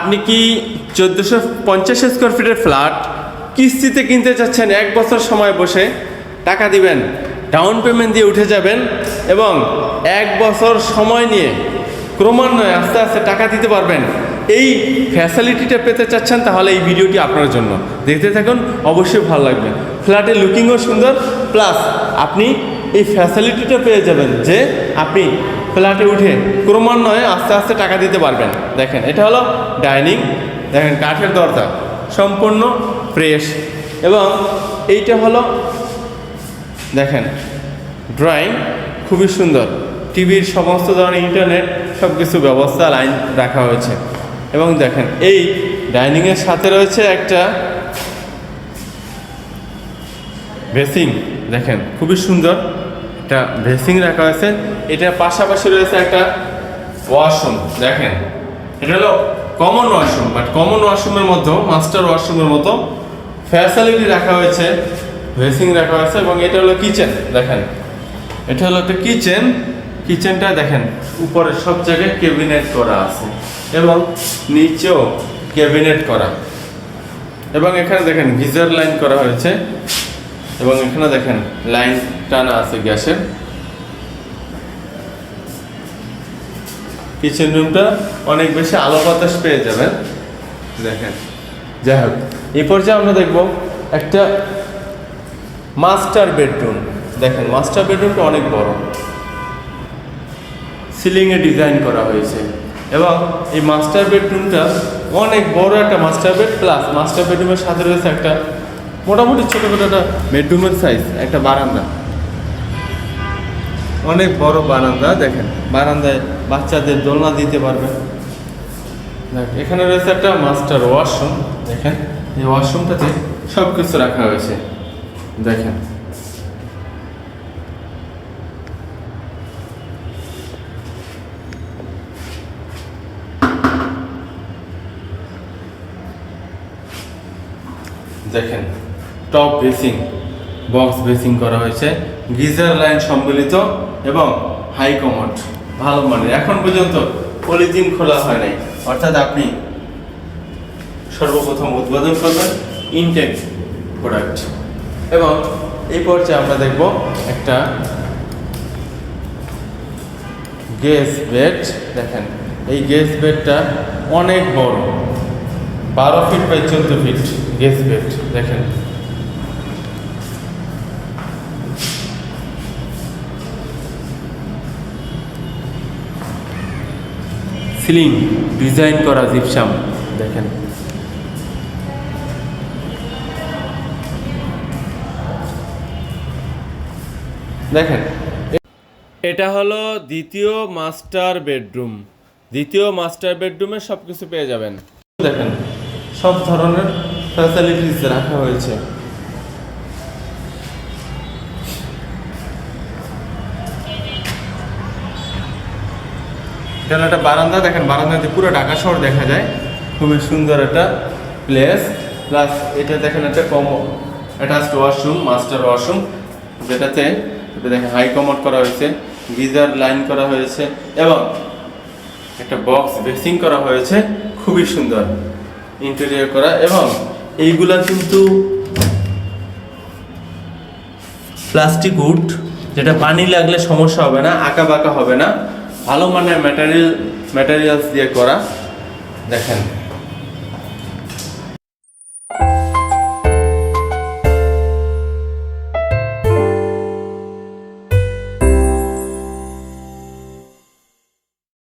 আপনি কি চোদ্দোশো পঞ্চাশ স্কোয়ার ফিটের ফ্ল্যাট কিস্তিতে কিনতে চাচ্ছেন? এক বছর সময় বসে টাকা দিবেন ডাউন পেমেন্ট দিয়ে উঠে যাবেন এবং এক বছর সময় নিয়ে ক্রমান্বয়ে আস্তে আস্তে টাকা দিতে পারবেন। এই ফ্যাসিলিটিটা পেতে চাচ্ছেন তাহলে এই ভিডিওটি আপনার জন্য। দেখতে থাকুন, অবশ্যই ভালো লাগবে। ফ্ল্যাটের লুকিংও সুন্দর প্লাস আপনি এই ফ্যাসিলিটিটা পেয়ে যাবেন যে আপনি ফ্ল্যাটে উঠে ক্রমান্বয়ে আস্তে আস্তে টাকা দিতে পারবেন। দেখেন, এটা হলো ডাইনিং, দেখেন কাঠের দরজা, সম্পূর্ণ ফ্রেশ। এবং এইটা হলো, দেখেন, ড্রয়িং, খুবই সুন্দর। টিভির সমস্ত ধরনের ইন্টারনেট সব কিছু ব্যবস্থা লাইন রাখা হয়েছে। এবং দেখেন, এই ডাইনিংয়ের সাথে রয়েছে একটা বেসিং দেখেন, খুবই সুন্দর। একটা ভেসিং রাখা হয়েছে। এটার পাশাপাশি রয়েছে একটা ওয়াশরুম দেখেন। এটা হলো কমন ওয়াশরুম বাট কমন ওয়াশরুমের মধ্যেও মাস্টার ওয়াশরুমের মতো ফ্যাসিলিটি রাখা হয়েছে ভেসিং রাখা হয়েছে, এবং এটা হলো কিচেন দেখেন। এটা হলো একটা কিচেন কিচেনটা দেখেন, উপরে সব জায়গায় ক্যাবিনেট করা আছে, এবং নিচেও ক্যাবিনেট করা। এবং এখানে দেখেন গিজার লাইন করা হয়েছে। এবং এখানে দেখেন, লাইন টানা আছে গ্যাসের। কিচেন রুমটা অনেক বেশি আলো বাতাস পেয়ে যাবেন। দেখেন, যাই হোক, এই পর্যায়ে আমরা দেখব একটা মাস্টার বেডরুম দেখেন মাস্টার বেডরুমটা অনেক বড়। সিলিংয়ে ডিজাইন করা হয়েছে। এবং এই মাস্টার বেডরুমটা অনেক বড় একটা মাস্টার বেড প্লাস মাস্টার বেডরুমের সাথে রয়েছে একটা মোটামুটি ছোটোখাটো একটা বেডরুমের সাইজ একটা বারান্দা। অনেক বড় বারান্দা দেখেন। বারান্দায় বাচ্চাদের দোলনা দিতে পারবেন দেখ, এখানে রয়েছে একটা মাস্টার ওয়াশরুম দেখেন। এই ওয়াশরুমটাতে সব কিছু রাখা হয়েছে। দেখেন। দেখেন। টপ বেসিং বক্স বেসিং করা হয়েছে। গিজার লাইন সম্মিলিত এবং হাই কমোড, ভালো মানের। এখন পর্যন্ত পলিথিন খোলা হয় নাই। অর্থাৎ আপনি সর্বপ্রথম উদ্বোধন করবেন ইনটেক প্রোডাক্ট। এবং এই পর্যায়ে আমরা দেখব একটা গ্যাস বেড। দেখেন, এই গ্যাস বেডটা অনেক বড়। বারো ফিট বাই চোদ্দ ফিট গ্যাস বেড। দেখেন সিলিং ডিজাইন করা জিপসাম দেখেন। দেখেন এটা হলো দ্বিতীয় মাস্টার বেডরুম। দ্বিতীয় মাস্টার বেডরুমে সব কিছু পেয়ে যাবেন। দেখেন সব ধরনের ফ্যাসিলিটিস রাখা হয়েছে। এখানে একটা বারান্দা, দেখেন বারান্দাতে পুরো ঢাকা শহর দেখা যায়। খুবই সুন্দর একটা প্লেস প্লাস এটা দেখেন একটা কম অ্যাটাচড ওয়াশরুম মাস্টার ওয়াশরুম যেটাতে এটা দেখেন হাই কমোড করা হয়েছে, গিজার লাইন করা হয়েছে, এবং একটা বক্স বেসিং করা হয়েছে, খুবই সুন্দর ইন্টেরিয়র করা, এবং এইগুলা কিন্তু প্লাস্টিক উড যেটা পানি লাগলে সমস্যা হবে না আঁকা বাঁকা হবে না। ভালো মানের ম্যাটেরিয়াল ম্যাটেরিয়ালস দিয়ে করা। দেখেন।